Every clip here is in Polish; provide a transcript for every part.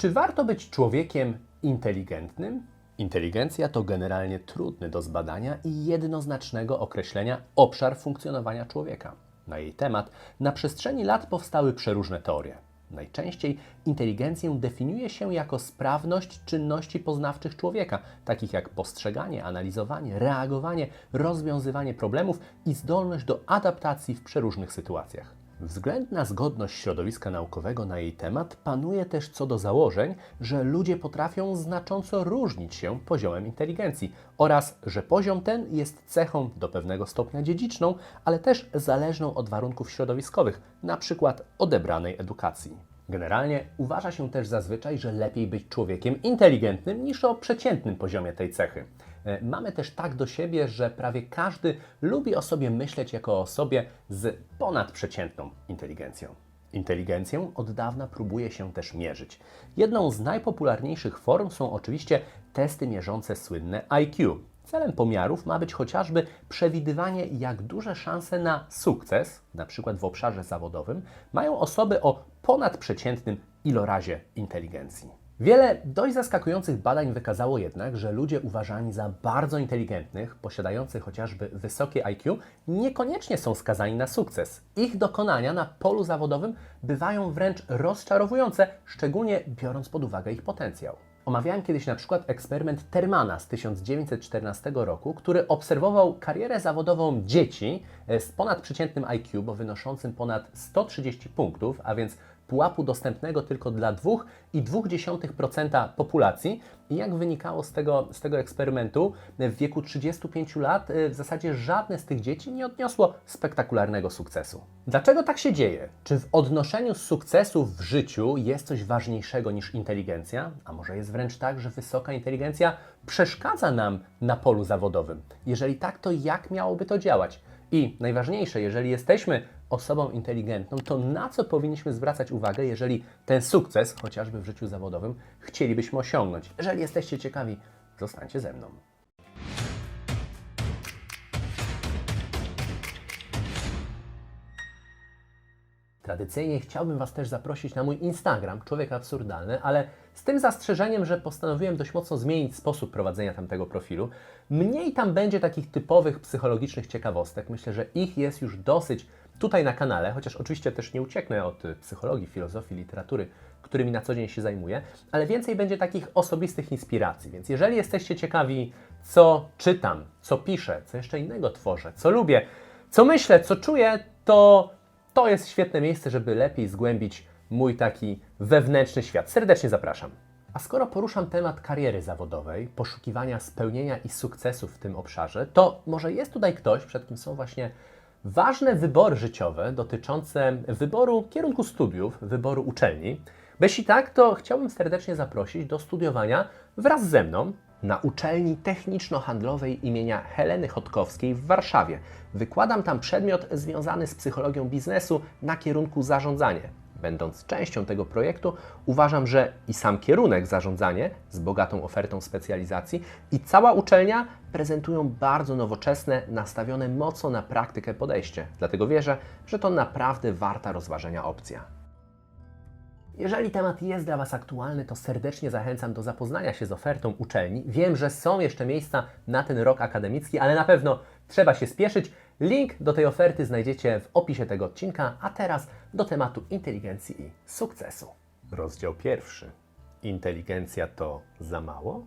Czy warto być człowiekiem inteligentnym? Inteligencja to generalnie trudny do zbadania i jednoznacznego określenia obszar funkcjonowania człowieka. Na jej temat na przestrzeni lat powstały przeróżne teorie. Najczęściej inteligencję definiuje się jako sprawność czynności poznawczych człowieka, takich jak postrzeganie, analizowanie, reagowanie, rozwiązywanie problemów i zdolność do adaptacji w przeróżnych sytuacjach. Względna zgodność środowiska naukowego na jej temat panuje też co do założeń, że ludzie potrafią znacząco różnić się poziomem inteligencji oraz że poziom ten jest cechą do pewnego stopnia dziedziczną, ale też zależną od warunków środowiskowych, np. odebranej edukacji. Generalnie uważa się też zazwyczaj, że lepiej być człowiekiem inteligentnym niż o przeciętnym poziomie tej cechy. E, Mamy też tak do siebie, że prawie każdy lubi o sobie myśleć jako o osobie z ponadprzeciętną inteligencją. Inteligencję od dawna próbuje się też mierzyć. Jedną z najpopularniejszych form są oczywiście testy mierzące słynne IQ. Celem pomiarów ma być chociażby przewidywanie, jak duże szanse na sukces, na przykład w obszarze zawodowym, mają osoby o ponadprzeciętnym ilorazie inteligencji. Wiele dość zaskakujących badań wykazało jednak, że ludzie uważani za bardzo inteligentnych, posiadających chociażby wysokie IQ, niekoniecznie są skazani na sukces. Ich dokonania na polu zawodowym bywają wręcz rozczarowujące, szczególnie biorąc pod uwagę ich potencjał. Omawiałem kiedyś na przykład eksperyment Termana z 1914 roku, który obserwował karierę zawodową dzieci e, z ponadprzeciętnym IQ, bo wynoszącym ponad 130 punktów, a więc pułapu dostępnego tylko dla 2,2% populacji. I jak wynikało z tego, z tego eksperymentu, w wieku 35 lat e, w zasadzie żadne z tych dzieci nie odniosło spektakularnego sukcesu. Dlaczego tak się dzieje? Czy w odnoszeniu sukcesów w życiu jest coś ważniejszego niż inteligencja? A może jest wręcz tak, że wysoka inteligencja przeszkadza nam na polu zawodowym? Jeżeli tak, to jak miałoby to działać? I najważniejsze, jeżeli jesteśmy osobą inteligentną, to na co powinniśmy zwracać uwagę, jeżeli ten sukces, chociażby w życiu zawodowym, chcielibyśmy osiągnąć? Jeżeli jesteście ciekawi, zostańcie ze mną. Tradycyjnie chciałbym Was też zaprosić na mój Instagram, Człowiek Absurdalny, ale z tym zastrzeżeniem, że postanowiłem dość mocno zmienić sposób prowadzenia tamtego profilu. Mniej tam będzie takich typowych psychologicznych ciekawostek. Myślę, że ich jest już dosyć tutaj na kanale, chociaż oczywiście też nie ucieknę od psychologii, filozofii, literatury, którymi na co dzień się zajmuję, ale więcej będzie takich osobistych inspiracji. Więc jeżeli jesteście ciekawi, co czytam, co piszę, co jeszcze innego tworzę, co lubię, co myślę, co czuję, to to jest świetne miejsce, żeby lepiej zgłębić mój taki wewnętrzny świat. Serdecznie zapraszam. A skoro poruszam temat kariery zawodowej, poszukiwania spełnienia i sukcesu w tym obszarze, to może jest tutaj ktoś, przed kim są właśnie ważne wybory życiowe dotyczące wyboru kierunku studiów, wyboru uczelni. Jeśli tak, to chciałbym serdecznie zaprosić do studiowania wraz ze mną na uczelni techniczno-handlowej imienia Heleny Chodkowskiej w Warszawie. Wykładam tam przedmiot związany z psychologią biznesu na kierunku zarządzanie. Będąc częścią tego projektu, uważam, że i sam kierunek zarządzanie z bogatą ofertą specjalizacji i cała uczelnia prezentują bardzo nowoczesne, nastawione mocno na praktykę podejście. Dlatego wierzę, że to naprawdę warta rozważenia opcja. Jeżeli temat jest dla Was aktualny, to serdecznie zachęcam do zapoznania się z ofertą uczelni. Wiem, że są jeszcze miejsca na ten rok akademicki, ale na pewno trzeba się spieszyć. Link do tej oferty znajdziecie w opisie tego odcinka, a teraz do tematu inteligencji i sukcesu. Rozdział pierwszy. Inteligencja to za mało?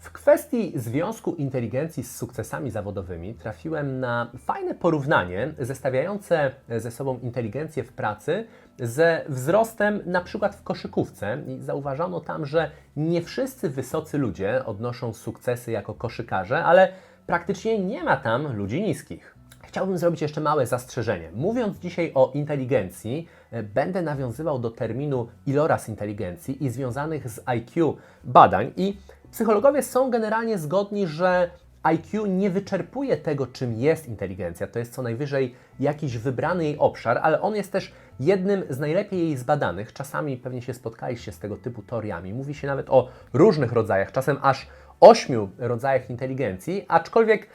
W kwestii związku inteligencji z sukcesami zawodowymi trafiłem na fajne porównanie zestawiające ze sobą inteligencję w pracy ze wzrostem na przykład w koszykówce i zauważono tam, że nie wszyscy wysocy ludzie odnoszą sukcesy jako koszykarze, ale praktycznie nie ma tam ludzi niskich. Chciałbym zrobić jeszcze małe zastrzeżenie. Mówiąc dzisiaj o inteligencji, e, będę nawiązywał do terminu iloraz inteligencji i związanych z IQ badań i psychologowie są generalnie zgodni, że IQ nie wyczerpuje tego, czym jest inteligencja. To jest co najwyżej jakiś wybrany jej obszar, ale on jest też jednym z najlepiej jej zbadanych. Czasami pewnie się spotkaliście z tego typu teoriami. Mówi się nawet o różnych rodzajach, czasem aż ośmiu rodzajach inteligencji, aczkolwiek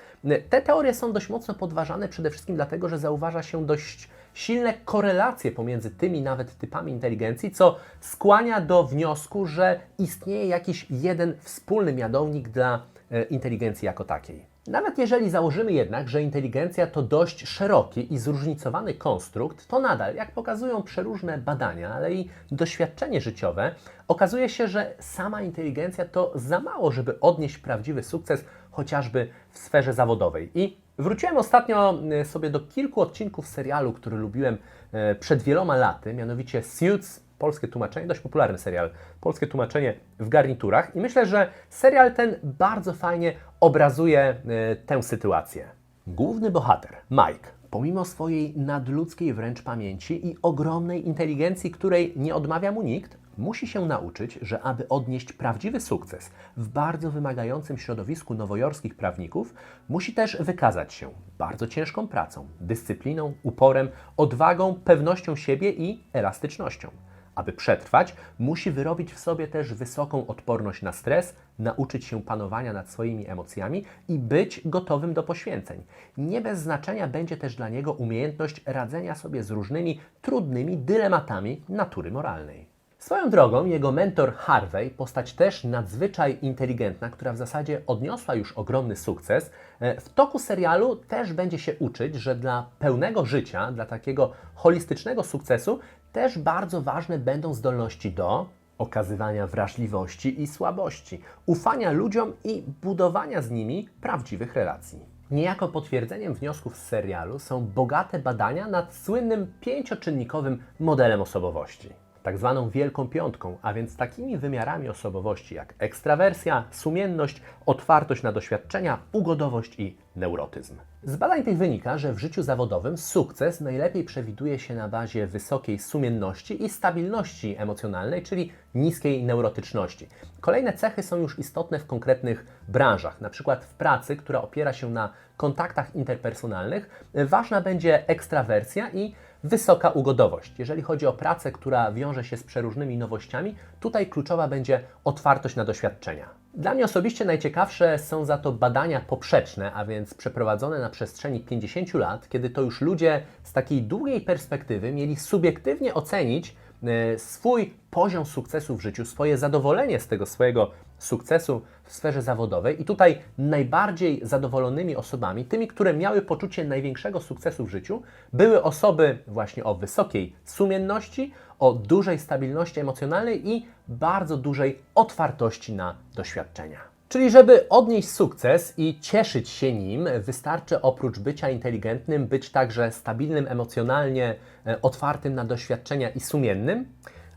te teorie są dość mocno podważane przede wszystkim dlatego, że zauważa się dość silne korelacje pomiędzy tymi nawet typami inteligencji, co skłania do wniosku, że istnieje jakiś jeden wspólny mianownik dla e, inteligencji jako takiej. Nawet jeżeli założymy jednak, że inteligencja to dość szeroki i zróżnicowany konstrukt, to nadal, jak pokazują przeróżne badania, ale i doświadczenie życiowe, okazuje się, że sama inteligencja to za mało, żeby odnieść prawdziwy sukces chociażby w sferze zawodowej. I wróciłem ostatnio e, sobie do kilku odcinków serialu, który lubiłem e, przed wieloma laty, mianowicie Suits polskie tłumaczenie, dość popularny serial, polskie tłumaczenie w garniturach i myślę, że serial ten bardzo fajnie obrazuje e, tę sytuację. Główny bohater, Mike, pomimo swojej nadludzkiej wręcz pamięci i ogromnej inteligencji, której nie odmawia mu nikt, musi się nauczyć, że aby odnieść prawdziwy sukces w bardzo wymagającym środowisku nowojorskich prawników, musi też wykazać się bardzo ciężką pracą, dyscypliną, uporem, odwagą, pewnością siebie i elastycznością. Aby przetrwać, musi wyrobić w sobie też wysoką odporność na stres, nauczyć się panowania nad swoimi emocjami i być gotowym do poświęceń. Nie bez znaczenia będzie też dla niego umiejętność radzenia sobie z różnymi trudnymi dylematami natury moralnej. Swoją drogą, jego mentor Harvey, postać też nadzwyczaj inteligentna, która w zasadzie odniosła już ogromny sukces, e, w toku serialu też będzie się uczyć, że dla pełnego życia, dla takiego holistycznego sukcesu, też bardzo ważne będą zdolności do okazywania wrażliwości i słabości, ufania ludziom i budowania z nimi prawdziwych relacji. Niejako potwierdzeniem wniosków z serialu są bogate badania nad słynnym pięcioczynnikowym modelem osobowości tak zwaną Wielką Piątką, a więc takimi wymiarami osobowości jak ekstrawersja, sumienność, otwartość na doświadczenia, ugodowość i neurotyzm. Z badań tych wynika, że w życiu zawodowym sukces najlepiej przewiduje się na bazie wysokiej sumienności i stabilności emocjonalnej, czyli niskiej neurotyczności. Kolejne cechy są już istotne w konkretnych branżach, na przykład w pracy, która opiera się na kontaktach interpersonalnych, ważna będzie ekstrawersja i wysoka ugodowość. Jeżeli chodzi o pracę, która wiąże się z przeróżnymi nowościami, tutaj kluczowa będzie otwartość na doświadczenia. Dla mnie osobiście najciekawsze są za to badania poprzeczne, a więc przeprowadzone na przestrzeni 50 lat, kiedy to już ludzie z takiej długiej perspektywy mieli subiektywnie ocenić e, swój poziom sukcesu w życiu, swoje zadowolenie z tego swojego sukcesu w sferze zawodowej. I tutaj najbardziej zadowolonymi osobami, tymi, które miały poczucie największego sukcesu w życiu, były osoby właśnie o wysokiej sumienności, o dużej stabilności emocjonalnej i bardzo dużej otwartości na doświadczenia. Czyli, żeby odnieść sukces i cieszyć się nim, wystarczy oprócz bycia inteligentnym, być także stabilnym emocjonalnie, e, otwartym na doświadczenia i sumiennym.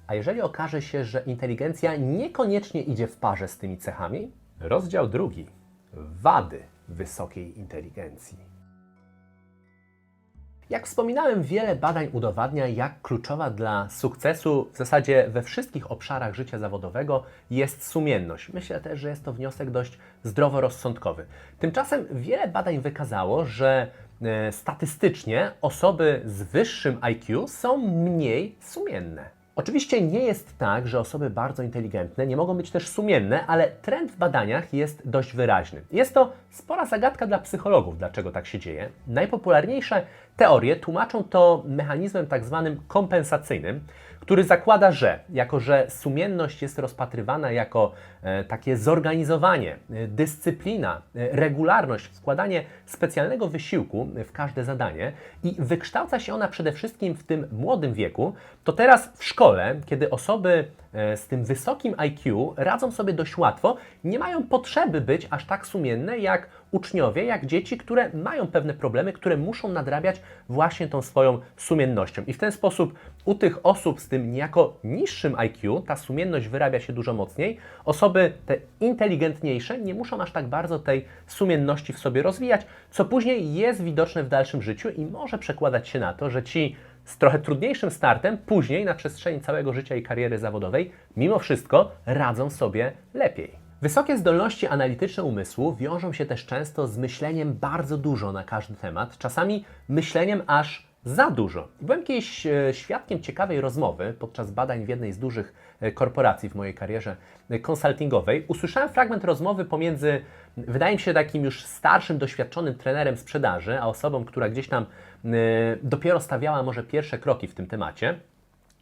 A jeżeli okaże się, że inteligencja niekoniecznie idzie w parze z tymi cechami, rozdział drugi wady wysokiej inteligencji. Jak wspominałem, wiele badań udowadnia, jak kluczowa dla sukcesu w zasadzie we wszystkich obszarach życia zawodowego jest sumienność. Myślę też, że jest to wniosek dość zdroworozsądkowy. Tymczasem wiele badań wykazało, że e, statystycznie osoby z wyższym IQ są mniej sumienne. Oczywiście nie jest tak, że osoby bardzo inteligentne nie mogą być też sumienne, ale trend w badaniach jest dość wyraźny. Jest to spora zagadka dla psychologów, dlaczego tak się dzieje. Najpopularniejsze teorie tłumaczą to mechanizmem tak zwanym kompensacyjnym, który zakłada, że jako że sumienność jest rozpatrywana jako e, takie zorganizowanie, e, dyscyplina, e, regularność, wkładanie specjalnego wysiłku w każde zadanie i wykształca się ona przede wszystkim w tym młodym wieku, to teraz w szkole, kiedy osoby z tym wysokim IQ radzą sobie dość łatwo, nie mają potrzeby być aż tak sumienne jak uczniowie, jak dzieci, które mają pewne problemy, które muszą nadrabiać właśnie tą swoją sumiennością. I w ten sposób u tych osób z tym niejako niższym IQ ta sumienność wyrabia się dużo mocniej. Osoby te inteligentniejsze nie muszą aż tak bardzo tej sumienności w sobie rozwijać, co później jest widoczne w dalszym życiu i może przekładać się na to, że ci z trochę trudniejszym startem, później na przestrzeni całego życia i kariery zawodowej, mimo wszystko radzą sobie lepiej. Wysokie zdolności analityczne umysłu wiążą się też często z myśleniem bardzo dużo na każdy temat, czasami myśleniem aż za dużo. Byłem kiedyś e, świadkiem ciekawej rozmowy podczas badań w jednej z dużych e, korporacji w mojej karierze e, konsultingowej. Usłyszałem fragment rozmowy pomiędzy, wydaje mi się, takim już starszym, doświadczonym trenerem sprzedaży, a osobą, która gdzieś tam dopiero stawiała może pierwsze kroki w tym temacie.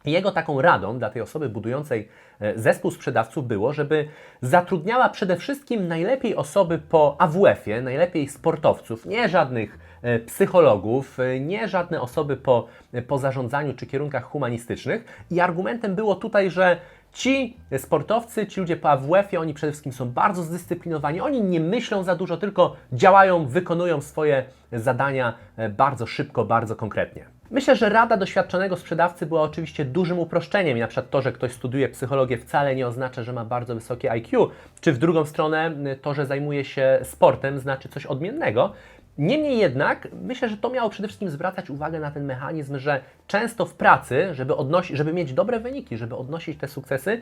Jego taką radą dla tej osoby budującej e, zespół sprzedawców było, żeby zatrudniała przede wszystkim najlepiej osoby po AWF-ie, najlepiej sportowców, nie żadnych e, psychologów, e, nie żadne osoby po, po zarządzaniu czy kierunkach humanistycznych. I argumentem było tutaj, że ci sportowcy, ci ludzie po AWF-ie, oni przede wszystkim są bardzo zdyscyplinowani, oni nie myślą za dużo, tylko działają, wykonują swoje zadania e, bardzo szybko, bardzo konkretnie. Myślę, że rada doświadczonego sprzedawcy była oczywiście dużym uproszczeniem na przykład to, że ktoś studiuje psychologię wcale nie oznacza, że ma bardzo wysokie IQ, czy w drugą stronę y, to, że zajmuje się sportem znaczy coś odmiennego. Niemniej jednak myślę, że to miało przede wszystkim zwracać uwagę na ten mechanizm, że często w pracy, żeby, odnosi, żeby mieć dobre wyniki, żeby odnosić te sukcesy,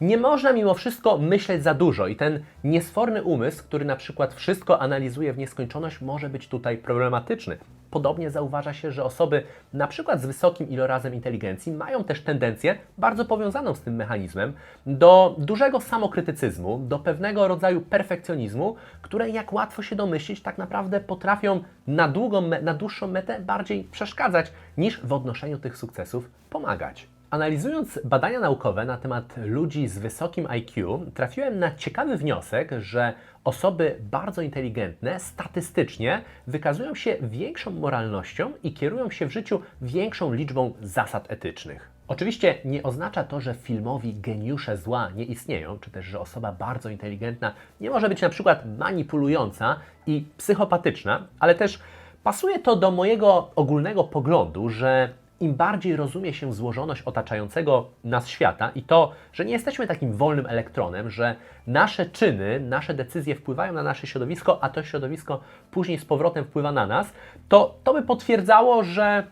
nie można mimo wszystko myśleć za dużo i ten niesforny umysł, który na przykład wszystko analizuje w nieskończoność, może być tutaj problematyczny. Podobnie zauważa się, że osoby na przykład z wysokim ilorazem inteligencji mają też tendencję, bardzo powiązaną z tym mechanizmem, do dużego samokrytycyzmu, do pewnego rodzaju perfekcjonizmu, które jak łatwo się domyślić, tak naprawdę potrafią na, długą, na dłuższą metę bardziej przeszkadzać niż w odnoszeniu tych sukcesów pomagać. Analizując badania naukowe na temat ludzi z wysokim IQ, trafiłem na ciekawy wniosek, że osoby bardzo inteligentne statystycznie wykazują się większą moralnością i kierują się w życiu większą liczbą zasad etycznych. Oczywiście nie oznacza to, że filmowi geniusze zła nie istnieją, czy też, że osoba bardzo inteligentna nie może być na przykład manipulująca i psychopatyczna, ale też pasuje to do mojego ogólnego poglądu, że im bardziej rozumie się złożoność otaczającego nas świata i to, że nie jesteśmy takim wolnym elektronem, że nasze czyny, nasze decyzje wpływają na nasze środowisko, a to środowisko później z powrotem wpływa na nas, to to by potwierdzało, że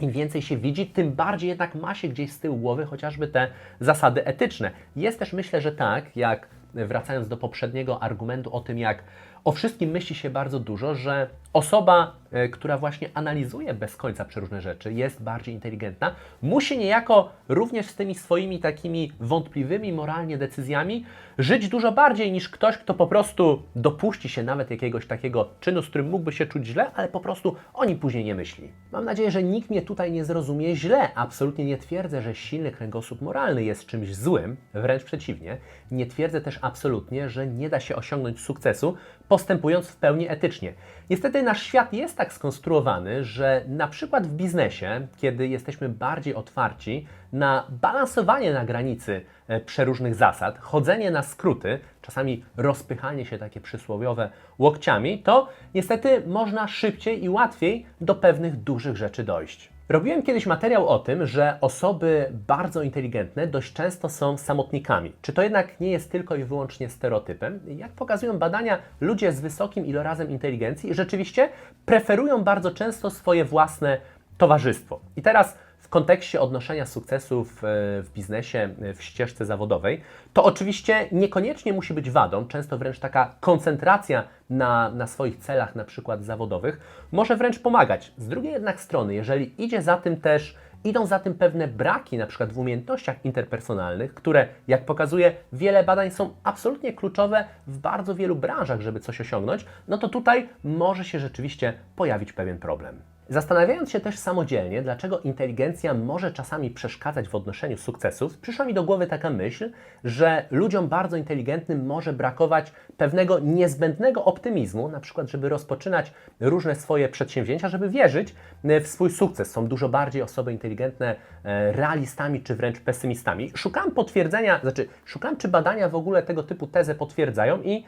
im więcej się widzi, tym bardziej jednak ma się gdzieś z tyłu głowy chociażby te zasady etyczne. Jest też myślę, że tak, jak wracając do poprzedniego argumentu o tym, jak o wszystkim myśli się bardzo dużo, że osoba, e, która właśnie analizuje bez końca przeróżne rzeczy, jest bardziej inteligentna, musi niejako również z tymi swoimi takimi wątpliwymi moralnie decyzjami żyć dużo bardziej niż ktoś, kto po prostu dopuści się nawet jakiegoś takiego czynu, z którym mógłby się czuć źle, ale po prostu o nim później nie myśli. Mam nadzieję, że nikt mnie tutaj nie zrozumie źle. Absolutnie nie twierdzę, że silny kręgosłup moralny jest czymś złym, wręcz przeciwnie. Nie twierdzę też absolutnie, że nie da się osiągnąć sukcesu, postępując w pełni etycznie. Niestety nasz świat jest tak skonstruowany, że na przykład w biznesie, kiedy jesteśmy bardziej otwarci na balansowanie na granicy e, przeróżnych zasad, chodzenie na skróty, czasami rozpychanie się takie przysłowiowe łokciami, to niestety można szybciej i łatwiej do pewnych dużych rzeczy dojść. Robiłem kiedyś materiał o tym, że osoby bardzo inteligentne dość często są samotnikami. Czy to jednak nie jest tylko i wyłącznie stereotypem? Jak pokazują badania, ludzie z wysokim ilorazem inteligencji rzeczywiście preferują bardzo często swoje własne towarzystwo. I teraz w kontekście odnoszenia sukcesów e, w biznesie, e, w ścieżce zawodowej, to oczywiście niekoniecznie musi być wadą, często wręcz taka koncentracja na, na swoich celach, na przykład zawodowych, może wręcz pomagać. Z drugiej jednak strony, jeżeli idzie za tym też, idą za tym pewne braki, na przykład w umiejętnościach interpersonalnych, które, jak pokazuje wiele badań, są absolutnie kluczowe w bardzo wielu branżach, żeby coś osiągnąć, no to tutaj może się rzeczywiście pojawić pewien problem. Zastanawiając się też samodzielnie, dlaczego inteligencja może czasami przeszkadzać w odnoszeniu sukcesów, przyszła mi do głowy taka myśl, że ludziom bardzo inteligentnym może brakować pewnego niezbędnego optymizmu, na przykład, żeby rozpoczynać różne swoje przedsięwzięcia, żeby wierzyć e, w swój sukces. Są dużo bardziej osoby inteligentne e, realistami czy wręcz pesymistami. Szukam potwierdzenia, znaczy szukam, czy badania w ogóle tego typu tezę potwierdzają i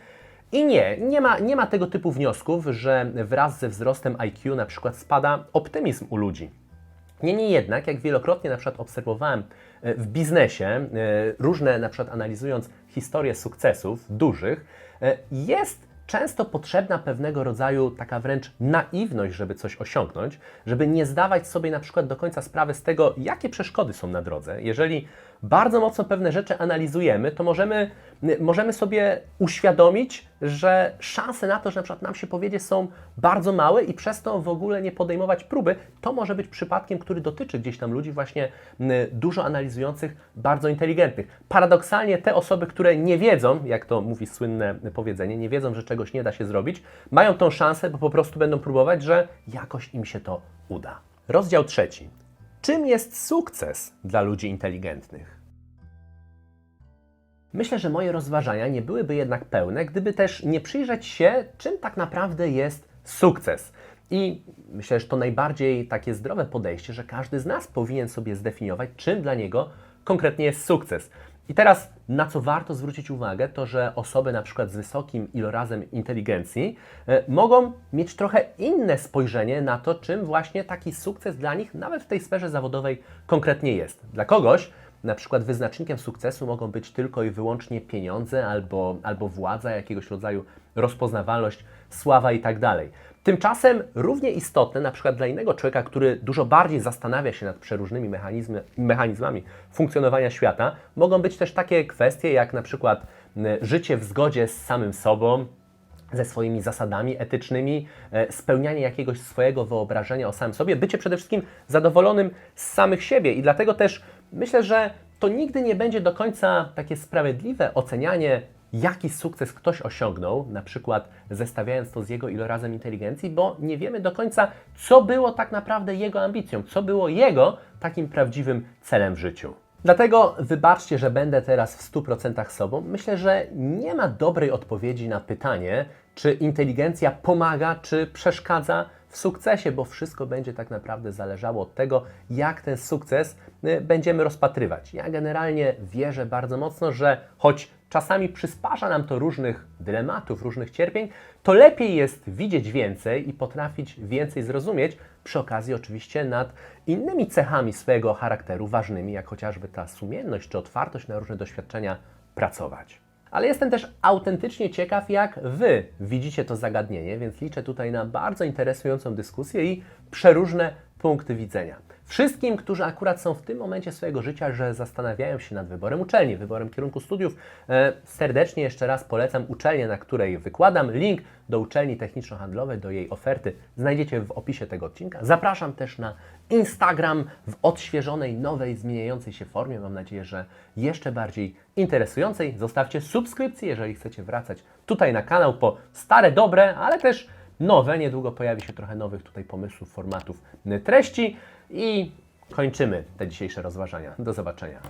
i nie, nie ma, nie ma tego typu wniosków, że wraz ze wzrostem IQ na przykład spada optymizm u ludzi. Niemniej jednak, jak wielokrotnie na przykład obserwowałem e, w biznesie, e, różne na przykład analizując historie sukcesów dużych, e, jest często potrzebna pewnego rodzaju taka wręcz naiwność, żeby coś osiągnąć, żeby nie zdawać sobie na przykład do końca sprawy z tego, jakie przeszkody są na drodze. Jeżeli bardzo mocno pewne rzeczy analizujemy, to możemy, możemy sobie uświadomić, że szanse na to, że na przykład nam się powiedzie są bardzo małe i przez to w ogóle nie podejmować próby, to może być przypadkiem, który dotyczy gdzieś tam ludzi właśnie dużo analizujących, bardzo inteligentnych. Paradoksalnie te osoby, które nie wiedzą, jak to mówi słynne powiedzenie, nie wiedzą, że czegoś nie da się zrobić, mają tą szansę, bo po prostu będą próbować, że jakoś im się to uda. Rozdział trzeci. Czym jest sukces dla ludzi inteligentnych? Myślę, że moje rozważania nie byłyby jednak pełne, gdyby też nie przyjrzeć się, czym tak naprawdę jest sukces. I myślę, że to najbardziej takie zdrowe podejście, że każdy z nas powinien sobie zdefiniować, czym dla niego konkretnie jest sukces. I teraz, na co warto zwrócić uwagę, to że osoby na przykład z wysokim ilorazem inteligencji e, mogą mieć trochę inne spojrzenie na to, czym właśnie taki sukces dla nich, nawet w tej sferze zawodowej, konkretnie jest. Dla kogoś na przykład wyznacznikiem sukcesu mogą być tylko i wyłącznie pieniądze albo, albo władza, jakiegoś rodzaju rozpoznawalność, sława i tak dalej. Tymczasem równie istotne, na przykład dla innego człowieka, który dużo bardziej zastanawia się nad przeróżnymi mechanizmy, mechanizmami funkcjonowania świata, mogą być też takie kwestie jak na przykład życie w zgodzie z samym sobą, ze swoimi zasadami etycznymi, e, spełnianie jakiegoś swojego wyobrażenia o samym sobie, bycie przede wszystkim zadowolonym z samych siebie. I dlatego też myślę, że to nigdy nie będzie do końca takie sprawiedliwe ocenianie, jaki sukces ktoś osiągnął, na przykład zestawiając to z jego ilorazem inteligencji, bo nie wiemy do końca, co było tak naprawdę jego ambicją, co było jego takim prawdziwym celem w życiu. Dlatego wybaczcie, że będę teraz w 100% sobą. Myślę, że nie ma dobrej odpowiedzi na pytanie, czy inteligencja pomaga, czy przeszkadza w sukcesie, bo wszystko będzie tak naprawdę zależało od tego, jak ten sukces y, będziemy rozpatrywać. Ja generalnie wierzę bardzo mocno, że choć czasami przysparza nam to różnych dylematów, różnych cierpień, to lepiej jest widzieć więcej i potrafić więcej zrozumieć, przy okazji oczywiście nad innymi cechami swojego charakteru ważnymi, jak chociażby ta sumienność czy otwartość na różne doświadczenia pracować. Ale jestem też autentycznie ciekaw, jak Wy widzicie to zagadnienie, więc liczę tutaj na bardzo interesującą dyskusję i przeróżne punkty widzenia. Wszystkim, którzy akurat są w tym momencie swojego życia, że zastanawiają się nad wyborem uczelni, wyborem kierunku studiów, e, serdecznie jeszcze raz polecam uczelnię, na której wykładam. Link do uczelni techniczno-handlowej, do jej oferty znajdziecie w opisie tego odcinka. Zapraszam też na Instagram w odświeżonej, nowej, zmieniającej się formie. Mam nadzieję, że jeszcze bardziej interesującej. Zostawcie subskrypcję, jeżeli chcecie wracać tutaj na kanał po stare, dobre, ale też nowe. Niedługo pojawi się trochę nowych tutaj pomysłów, formatów, treści i kończymy te dzisiejsze rozważania. Do zobaczenia.